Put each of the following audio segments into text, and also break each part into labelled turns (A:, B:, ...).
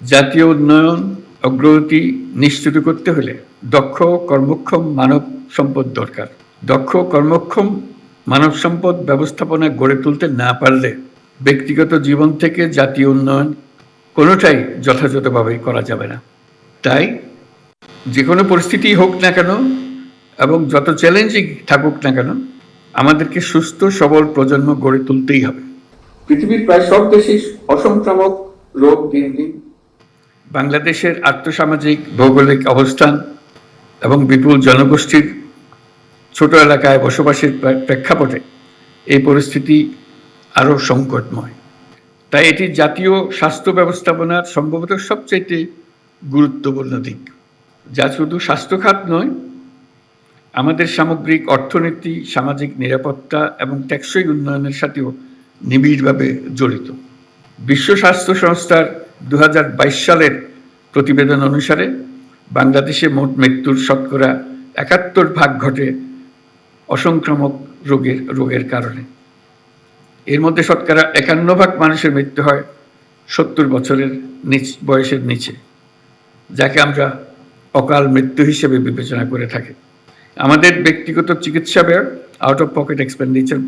A: জাতীয় উন্নয়ন, অগ্রগতি নিশ্চিত করতে হলে দক্ষ কর্মক্ষম মানব সম্পদ দরকার। দক্ষ কর্মক্ষম মানব সম্পদ ব্যবস্থাপনা গড়ে তুলতে না পারলে ব্যক্তিগত জীবন থেকে জাতীয় উন্নয়ন কোনোটাই যথাযথভাবে করা যাবে না। তাই যে কোনো পরিস্থিতি হোক না কেন এবং যত চ্যালেঞ্জিং থাকুক না কেন আমাদেরকে সুস্থ, সবল প্রজন্ম গড়ে তুলতেই হবে। পৃথিবীর প্রায় সব দেশেই অসংক্রামক রোগ দিন দিন বাংলাদেশের আর্থসামাজিক, ভৌগোলিক অবস্থান এবং বিপুল জনগোষ্ঠীর ছোট এলাকায় বসবাসের প্রে- প্রেক্ষাপটে এই পরিস্থিতি আরও সংকটময়। তাই এটি জাতীয় স্বাস্থ্য ব্যবস্থাপনার সম্ভবত সবচাইতে গুরুত্বপূর্ণ দিক, যা শুধু স্বাস্থ্যখাত নয়, আমাদের সামগ্রিক অর্থনীতি, সামাজিক নিরাপত্তা এবং টেকসই উন্নয়নের সাথেও নিবিড়ভাবে জড়িত। বিশ্ব স্বাস্থ্য সংস্থার দু হাজার বাইশ সালের প্রতিবেদন অনুসারে বাংলাদেশে মোট মৃত্যুর শতকরা একাত্তর ভাগ ঘটে অসংক্রামক রোগের রোগের কারণে। এর মধ্যে শতকরা একান্ন ভাগ মানুষের মৃত্যু হয় সত্তর বছরের নিচ, বয়সের নিচে, যাকে আমরা অকাল মৃত্যু হিসেবে বিবেচনা করে থাকি। আমাদের ব্যক্তিগত চিকিৎসা ব্যয় আউট অফ পকেট এক্সপেন্ডিচার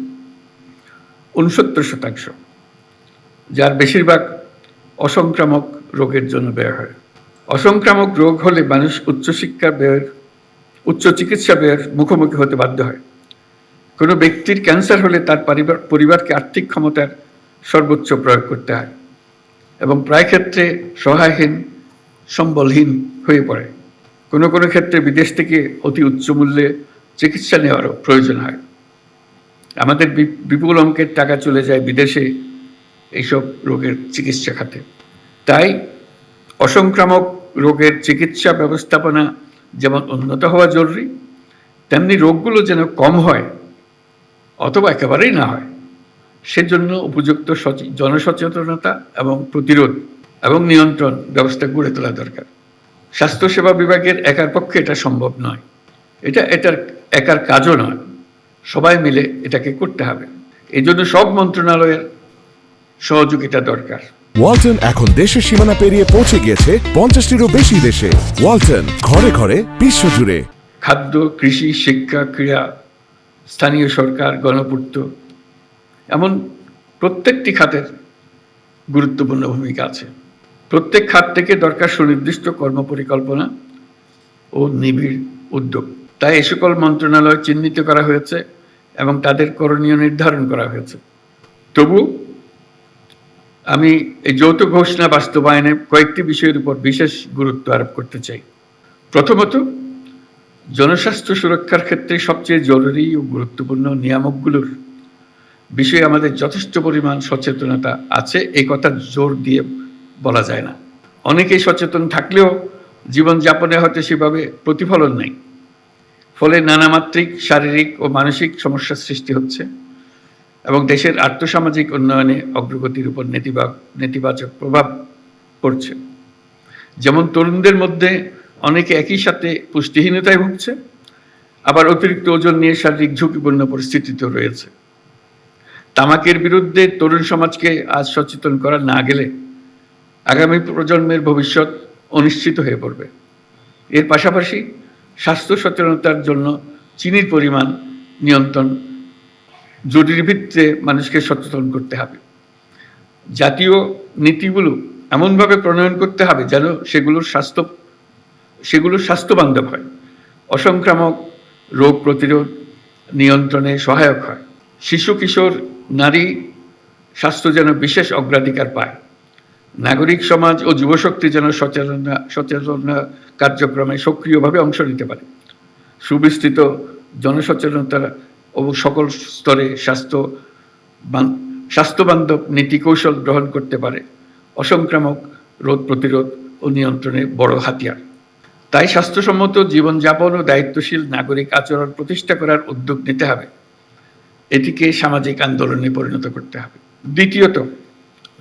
A: উনসত্তর শতাংশ, যার বেশিরভাগ অসংক্রামক রোগের জন্য ব্যয় হয়। অসংক্রামক রোগ হলে মানুষ উচ্চশিক্ষা ব্যয়ের উচ্চ চিকিৎসা ব্যয়ের মুখোমুখি হতে বাধ্য হয়। কোনো ব্যক্তির ক্যান্সার হলে তার পরিবার, পরিবারকে আর্থিক ক্ষমতার সর্বোচ্চ প্রয়োগ করতে হয় এবং প্রায় ক্ষেত্রে সহায়হীন, সম্বলহীন হয়ে পড়ে। কোনো কোনো ক্ষেত্রে বিদেশ থেকে অতি উচ্চ মূল্যে চিকিৎসা নেওয়ারও প্রয়োজন হয়। আমাদের বিপুল অঙ্কের টাকা চলে যায় বিদেশে এইসব রোগের চিকিৎসা খাতে। তাই অসংক্রামক রোগের চিকিৎসা ব্যবস্থাপনা যেমন উন্নত হওয়া জরুরি, তেমনি রোগগুলো যেন কম হয় অথবা একেবারেই না হয়, সেজন্য উপযুক্ত সচে- জনসচেতনতা এবং প্রতিরোধ এবং নিয়ন্ত্রণ ব্যবস্থা গড়ে তোলা দরকার। স্বাস্থ্যসেবা বিভাগের একার পক্ষে এটা সম্ভব নয়। এটা, এটার একার কাজও নয়। সবাই মিলে এটাকে করতে হবে। এই জন্য সব মন্ত্রণালয়ের সহযোগিতা দরকার।
B: ওয়ালটন এখন দেশের সীমানা পেরিয়ে পৌঁছে গিয়েছে পঞ্চাশটিরও বেশি দেশে। ওয়ালটন ঘরে ঘরে বিশ্বজুড়ে।
A: খাদ্য কৃষি শিক্ষা ক্রীড়া স্থানীয় সরকার গণপূর্ত। এমন প্রত্যেকটি খাতের গুরুত্বপূর্ণ ভূমিকা আছে। প্রত্যেক খাত থেকে দরকার সুনির্দিষ্ট কর্মপরিকল্পনা ও নিবিড় উদ্যোগ। তাই এ সকল মন্ত্রণালয় চিহ্নিত করা হয়েছে এবং তাদের করণীয় নির্ধারণ করা হয়েছে। তবু আমি এই যৌথ ঘোষণা বাস্তবায়নে কয়েকটি বিষয়ের উপর বিশেষ গুরুত্ব আরোপ করতে চাই। প্রথমত, জনস্বাস্থ্য সুরক্ষার ক্ষেত্রে সবচেয়ে জরুরি ও গুরুত্বপূর্ণ নিয়ামকগুলোর বিষয়ে আমাদের যথেষ্ট পরিমাণ সচেতনতা আছে এই কথা জোর দিয়ে বলা যায় না। অনেকেই সচেতন থাকলেও জীবনযাপনে হয়তো সেভাবে প্রতিফলন নেই। ফলে নানামাত্রিক শারীরিক ও মানসিক সমস্যার সৃষ্টি হচ্ছে। এবং দেশের আর্থসামাজিক উন্নয়নে অগ্রগতির উপর নেতিবাচক প্রভাব পড়ছে। যেমন তরুণদের মধ্যে অনেকে একই সাথে পুষ্টিহীনতায় ভুগছে, আবার অতিরিক্ত ওজন নিয়ে শারীরিক ঝুঁকিপূর্ণ পরিস্থিতিতে রয়েছে। তামাকের বিরুদ্ধে তরুণ সমাজকে আজ সচেতন করা না গেলে আগামী প্রজন্মের ভবিষ্যৎ অনিশ্চিত হয়ে পড়বে। এর পাশাপাশি স্বাস্থ্য সচেতনতার জন্য চিনির পরিমাণ নিয়ন্ত্রণ জরুরি ভিত্তিতে মানুষকে সচেতন করতে হবে। জাতীয় নীতিগুলো এমনভাবে প্রণয়ন করতে হবে যেন সেগুলোর স্বাস্থ্য সেগুলো স্বাস্থ্যবান্ধব হয়। অসংক্রামক রোগ প্রতিরোধ নিয়ন্ত্রণে সহায়ক হয়। শিশু, কিশোর, নারী স্বাস্থ্য যেন বিশেষ অগ্রাধিকার পায়। নাগরিক সমাজ ও যুবশক্তি যেন সচেতনা সচেতনা কার্যক্রমে সক্রিয়ভাবে অংশ নিতে পারে। সুবিস্তৃত জনসচেতনতা ও সকল স্তরে স্বাস্থ্য স্বাস্থ্যবান্ধব নীতি কৌশল গ্রহণ করতে পারে। অসংক্রামক রোগ প্রতিরোধ ও নিয়ন্ত্রণে বড় হাতিয়ার। তাই স্বাস্থ্যসম্মত জীবনযাপন ও দায়িত্বশীল নাগরিক আচরণ প্রতিষ্ঠা করার উদ্যোগ নিতে হবে। এটিকে সামাজিক আন্দোলনে পরিণত করতে হবে। দ্বিতীয়ত,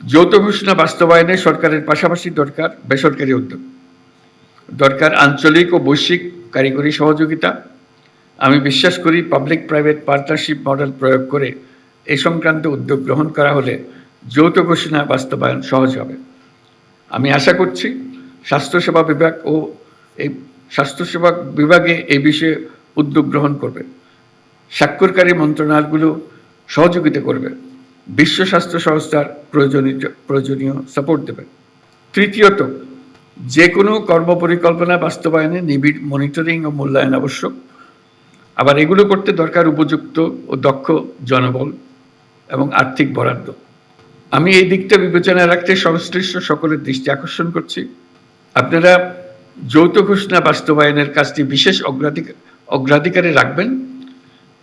A: যৌথ ঘোষণা বাস্তবায়নে সরকারের পাশাপাশি দরকার বেসরকারি উদ্যোগ। দরকার আঞ্চলিক ও বৈশ্বিক কারিগরি সহযোগিতা আমি বিশ্বাস করি পাবলিক প্রাইভেট পার্টনারশিপ মডেল প্রয়োগ করে এ সংক্রান্ত উদ্যোগ গ্রহণ করা হলে যৌথ ঘোষণা বাস্তবায়ন সহজ হবে। আমি আশা করছি স্বাস্থ্যসেবা বিভাগ ও এই স্বাস্থ্যসেবা বিভাগে এই বিষয়ে উদ্যোগ গ্রহণ করবে। স্বাক্ষরকারী মন্ত্রণালয়গুলো সহযোগিতা করবে। বিশ্ব স্বাস্থ্য সংস্থার প্রয়োজনীয় প্রয়োজনীয় সাপোর্ট দেবে। তৃতীয়ত যে কোনো কর্মপরিকল্পনা বাস্তবায়নে নিবিড় মনিটরিং ও মূল্যায়ন আবশ্যক। আবার এগুলো করতে দরকার উপযুক্ত ও দক্ষ জনবল এবং আর্থিক বরাদ্দ। আমি এই দিকটা বিবেচনায় রাখতে সংশ্লিষ্ট সকলের দৃষ্টি আকর্ষণ করছি। আপনারা যৌথ ঘোষণা বাস্তবায়নের কাজটি বিশেষ অগ্রাধিকার অগ্রাধিকারে রাখবেন।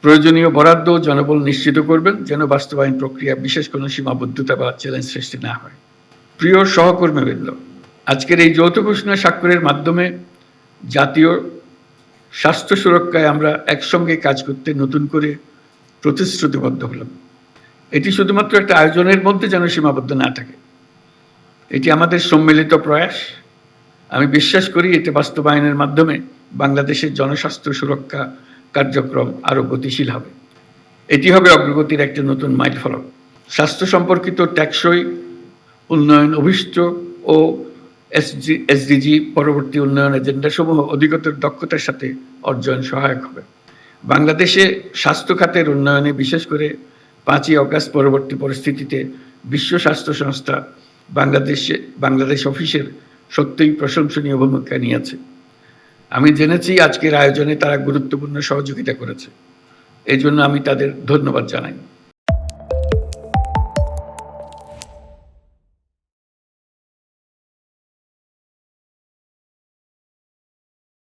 A: প্রয়োজনীয় বরাদ্দ জনবল নিশ্চিত করবেন যেন বাস্তবায়ন প্রক্রিয়া বিশেষ কোনো সীমাবদ্ধতা বা চ্যালেঞ্জ সৃষ্টি না হয়। প্রিয় সহকর্মীবৃন্দ, আজকের এই যৌথ ঘোষণা স্বাক্ষরের মাধ্যমে জাতীয় স্বাস্থ্য সুরক্ষায় আমরা একসঙ্গে কাজ করতে নতুন করে প্রতিশ্রুতিবদ্ধ হলাম। এটি শুধুমাত্র একটা আয়োজনের মধ্যে যেন সীমাবদ্ধ না থাকে। এটি আমাদের সম্মিলিত প্রয়াস। আমি বিশ্বাস করি এতে বাস্তবায়নের মাধ্যমে বাংলাদেশের জনস্বাস্থ্য সুরক্ষা কার্যক্রম আরও গতিশীল হবে। এটি হবে অগ্রগতির একটি নতুন মাইল ফলক স্বাস্থ্য সম্পর্কিত ট্যাক্সই উন্নয়ন অভিষ্ট ও এসজি এসডিজি পরবর্তী উন্নয়ন এজেন্ডা সমূহ অধিকতর দক্ষতার সাথে অর্জন সহায়ক হবে। বাংলাদেশে স্বাস্থ্য খাতের উন্নয়নে বিশেষ করে পাঁচই অগাস্ট পরবর্তী পরিস্থিতিতে বিশ্ব স্বাস্থ্য সংস্থা বাংলাদেশে, বাংলাদেশ অফিসের সত্যিই প্রশংসনীয় ভূমিকা নিয়েছে। আমি জেনেছি আজকের আয়োজনে তারা গুরুত্বপূর্ণ সহযোগিতা করেছে। এই জন্য আমি তাদের ধন্যবাদ জানাই।